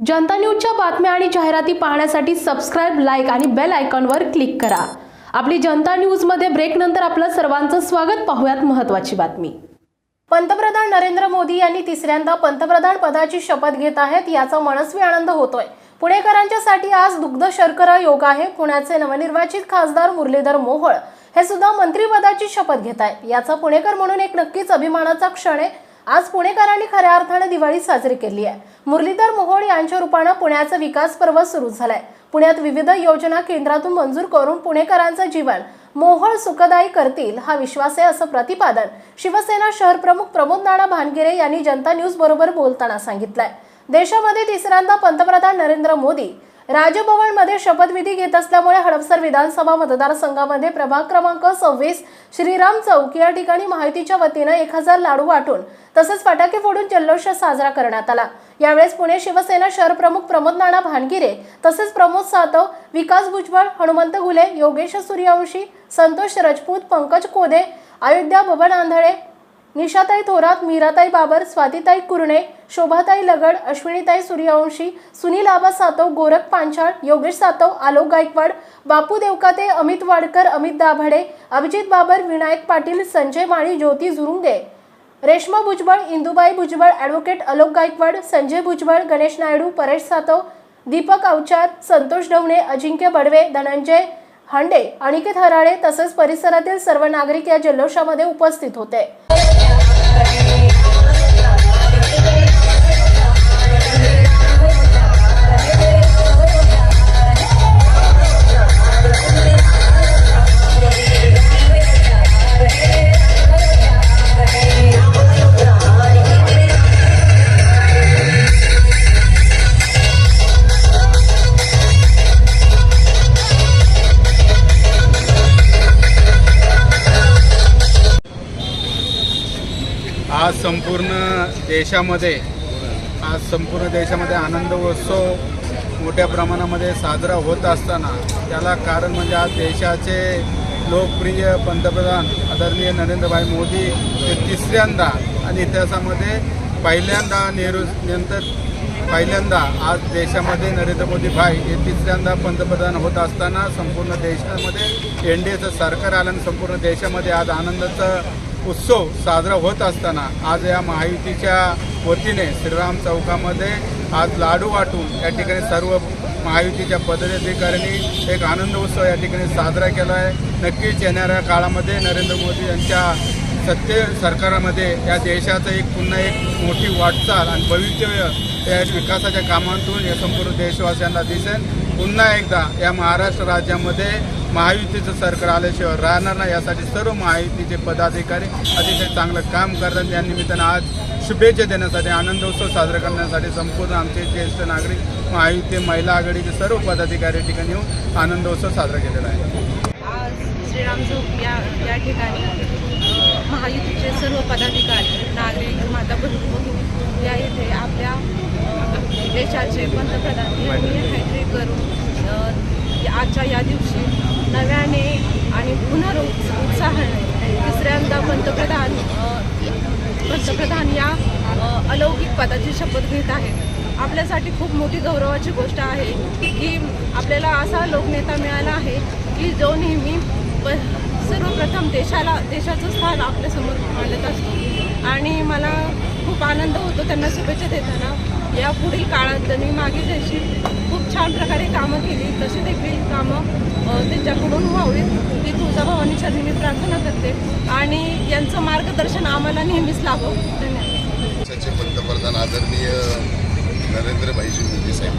जनता न्यूजच्या बातम्या आणि जाहिराती पाहण्यासाठी सबस्क्राईब लाईक आणि बेल आयकॉनवर क्लिक करा. आपली जनता न्यूजमध्ये ब्रेकनंतर आपलं सर्वांचं स्वागत. पाहूयात महत्त्वाची बातमी. पंतप्रधान नरेंद्र मोदी यांनी तिसऱ्यांदा पंतप्रधान पदाची शपथ घेत आहेत याचा मनस्वी आनंद होतोय. पुणेकरांच्यासाठी आज दुग्ध शर्करा योग आहे. पुण्याचे नवनिर्वाचित खासदार मुरलीधर मोहोळ हे सुद्धा मंत्रिपदाची शपथ घेत आहेत. याचा पुणेकर म्हणून एक नक्कीच अभिमानाचा क्षण आहे. आज पुणेकरांनी खऱ्या अर्थाने दिवाळी साजरी केली आहे. मुरलीधर मोहोळ यांच्या रूपानं पुण्याचा विकास पर्व सुरू झालाय. पुण्यात विविध योजना केंद्रातून मंजूर करून पुणेकरांचं जीवन मोहोळ सुखदायी करतील हा विश्वास आहे असं प्रतिपादन शिवसेना शहर प्रमुख प्रमोद नाना भानगिरे यांनी जनता न्यूज बरोबर बोलताना सांगितलंय. देशामध्ये तिसऱ्यांदा पंतप्रधान नरेंद्र मोदी राजभवनमध्ये शपथविधी घेत असल्यामुळे हडपसर विधानसभा मतदारसंघामध्ये प्रभाग क्रमांक सव्वीस श्रीराम चौक या ठिकाणी माहितीच्या वतीनं एक हजार लाडू वाटून तसेच फटाके फोडून जल्लोष साजरा करण्यात आला. यावेळेस पुणे शिवसेना शहर प्रमुख प्रमोद नाना भानगिरे तसेच प्रमोद सातव विकास भुजबळ हनुमंत घुले योगेश सूर्यवंशी संतोष राजपूत पंकज कोदे अयोध्या बबन आंधळे निशाताई थोरात मीराताई बाबर स्वातीताई कुरणे शोभाताई लगड अश्विनीताई सूर्यवंशी सुनील आबा सातव गोरख पांचाळ योगेश सातव आलोक गायकवाड बापू देवकाते अमित वाडकर अमित दाभाडे अभिजित बाबर विनायक पाटील संजय माळी ज्योती झुरुंगे रेश्मा भुजबळ इंदुबाई भुजबळ ॲडव्होकेट अलोक गायकवाड संजय भुजबळ गणेश नायडू परेश सातव दीपक अवचार संतोष ढवणे अजिंक्य बडवे धनंजय हांडे अनिकेत हराळे तसेच परिसरातील सर्व नागरिक या जल्लोषामध्ये उपस्थित होते. आज संपूर्ण देशामध्ये आज संपूर्ण देशामध्ये आनंद उत्सव मोठ्या प्रमाणामध्ये साजरा होत असताना त्याला कारण म्हणजे आज देशाचे लोकप्रिय पंतप्रधान आदरणीय नरेंद्रभाई मोदी हे तिसऱ्यांदा आणि इतिहासामध्ये पहिल्यांदा नेहरू नंतर पहिल्यांदा आज देशामध्ये नरेंद्र मोदी भाई हे तिसऱ्यांदा पंतप्रधान होत असताना संपूर्ण देशामध्ये एन डी एचं सरकार आलं आणि संपूर्ण देशामध्ये आज आनंदाचं उत्सव साजरा होत असताना आज या महायुतीच्या वतीने श्रीराम चौकामध्ये आज लाडू वाटून या ठिकाणी सर्व महायुतीच्या पदाधिकाऱ्यांनी एक आनंद उत्सव या ठिकाणी साजरा केला आहे. नक्कीच येणाऱ्या काळामध्ये नरेंद्र मोदी यांच्या सत्य सरकारामध्ये या देशाचं एक पुन्हा एक मोठी वाटचाल आणि भवितव्य या विकासाच्या कामातून या संपूर्ण देशवासियांना दिसेल. पुन्हा एकदा या महाराष्ट्र राज्यामध्ये महायुतीचं सरकार आल्याशिवाय राहणार नाही. यासाठी सर्व महायुतीचे पदाधिकारी अतिशय चांगलं काम करतात. या निमित्तानं आज शुभेच्छा देण्यासाठी आनंदोत्सव साजरा करण्यासाठी संपूर्ण आमचे ज्येष्ठ नागरिक महायुती महिला आघाडीचे सर्व पदाधिकारी ठिकाणी येऊन आनंदोत्सव साजरा केलेला आहे. आज श्रीराम चौक या या ठिकाणी महायुतीचे सर्व पदाधिकारी नागरिक माता बंधू या इथे आपल्या देशाचे पंतप्रधान यांनी हॅट्रिक करून आजच्या या दिवशी नव्याने आणि पुनरुत् उत्साहाने तिसऱ्यांदा पंतप्रधान पंतप्रधान या अलौकिक पदाची शपथ घेत आहेत. आपल्यासाठी खूप मोठी गौरवाची गोष्ट आहे की आपल्याला असा लोकनेता मिळाला आहे की जो नेहमी प सर्वप्रथम देशाला देशाचं स्थान आपल्यासमोर मांडत असतो. आणि मला खूप आनंद होतो त्यांना शुभेच्छा देताना. या पुढील काळात त्यांनी मागे जशी खूप छान प्रकारे कामं केली. तशी देखील कामं त्यांच्याकडून व्हावीत ती तुळजाभवानीच्या चरणी मी प्रार्थना करते. आणि यांचं मार्गदर्शन आम्हाला नेहमीच लाभो. धन्यवाद. देशाचे पंतप्रधान आदरणीय नरेंद्रभाईजी मोदी साहेब.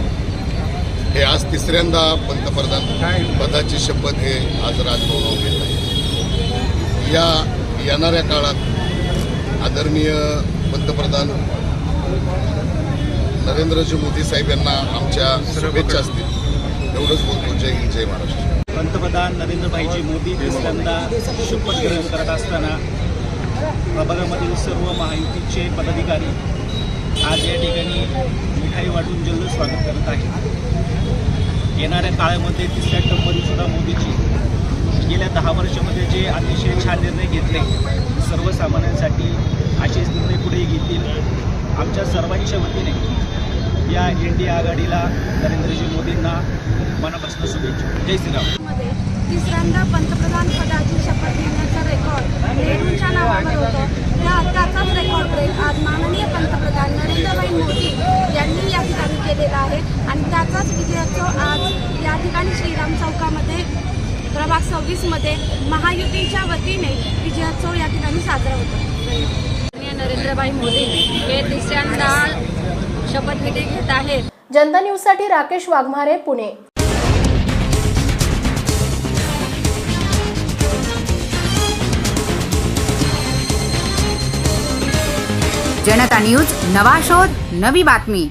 हे आज तिसऱ्यांदा पंतप्रधान पदाची शपथ हे आज राजभवनावर घेत आहे. या येणाऱ्या काळात आदरणीय पंतप्रधान नरेंद्रजी मोदी साहेब यांना आमच्या शुभेच्छा असतील. एवढंच बोलतो. जय हिंद जय महाराष्ट्र. पंतप्रधान नरेंद्रभाईजी मोदी दुसऱ्यांदा शपथ ग्रहण करत असताना प्रभागामधील सर्व महायुतीचे पदाधिकारी आज या ठिकाणी मिठाई वाटून जल्द स्वागत करत आहेत. येणाऱ्या काळामध्ये तिसऱ्या टर्ममध्ये सुद्धा मोदीजी गेल्या दहा वर्षामध्ये जे अतिशय छान निर्णय घेतले सर्वसामान्यांसाठी असेच निर्णय पुढे घेतील. आमच्या सर्वांच्या वतीने या इंडिया आघाडीला नरेंद्रजी मोदींना मनापासून शुभेच्छा. जय श्रीराम. तिसऱ्यांदा पंतप्रधान पदाची शपथ घेण्याचा रेकॉर्ड नेहरूंच्या नावावर होतो. त्या त्याचाच रेकॉर्ड ब्रेक आज माननीय पंतप्रधान नरेंद्रभाई मोदी यांनी या ठिकाणी केलेला आहे. आणि त्याचाच विजयोत्सव आज या ठिकाणी श्रीराम चौकामध्ये प्रभाग सव्वीसमध्ये महायुतीच्या वतीने विजयोत्सव या ठिकाणी साजरा होतो. नरेंद्रभाई मोदी हे तिसऱ्यांदा शपथविधी घेत आहेत. जनता न्यूजसाठी राकेश वाघमारे पुणे. जनता न्यूज नवा शोध नवी बातमी.